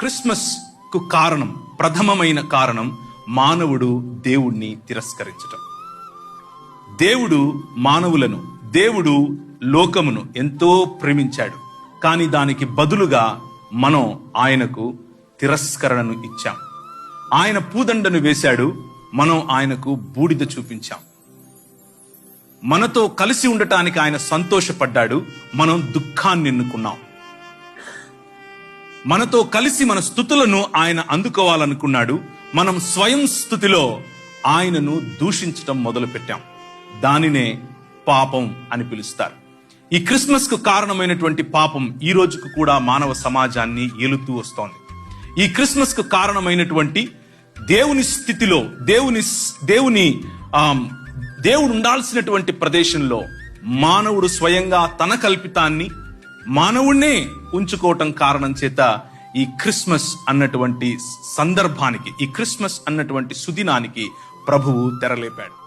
క్రిస్మస్కు కారణం ప్రథమమైన కారణం మానవుడు దేవుణ్ణి తిరస్కరించటం. దేవుడు మానవులను దేవుడు లోకమును ఎంతో ప్రేమించాడు. కానీ దానికి బదులుగా మనం ఆయనకు తిరస్కరణను ఇచ్చాం. ఆయన పూదండను వేశాడు మనం ఆయనకు బూడిద చూపించాం. మనతో కలిసి ఉండటానికి ఆయన సంతోషపడ్డాడు మనం దుఃఖాన్ని ఎన్నుకున్నాం. మనతో కలిసి మన స్థుతులను ఆయన అందుకోవాలనుకున్నాడు. మనం స్వయం స్థుతిలో ఆయనను దూషించటం మొదలుపెట్టాం. దానినే పాపం అని పిలుస్తారు. ఈ క్రిస్మస్కు కారణమైనటువంటి పాపం ఈ రోజుకు కూడా మానవ సమాజాన్ని ఏలుతూ వస్తోంది. ఈ క్రిస్మస్కు కారణమైనటువంటి దేవుని స్థితిలో దేవుని దేవుని దేవుడు ఉండాల్సినటువంటి ప్రదేశంలో మానవుడు స్వయంగా తన కల్పితాన్ని మానవుణ్ణే ఉంచుకోవటం కారణం చేత ఈ క్రిస్మస్ అన్నటువంటి సందర్భానికి ఈ క్రిస్మస్ అన్నటువంటి సుదినానికి ప్రభువు తెరలేపాడు.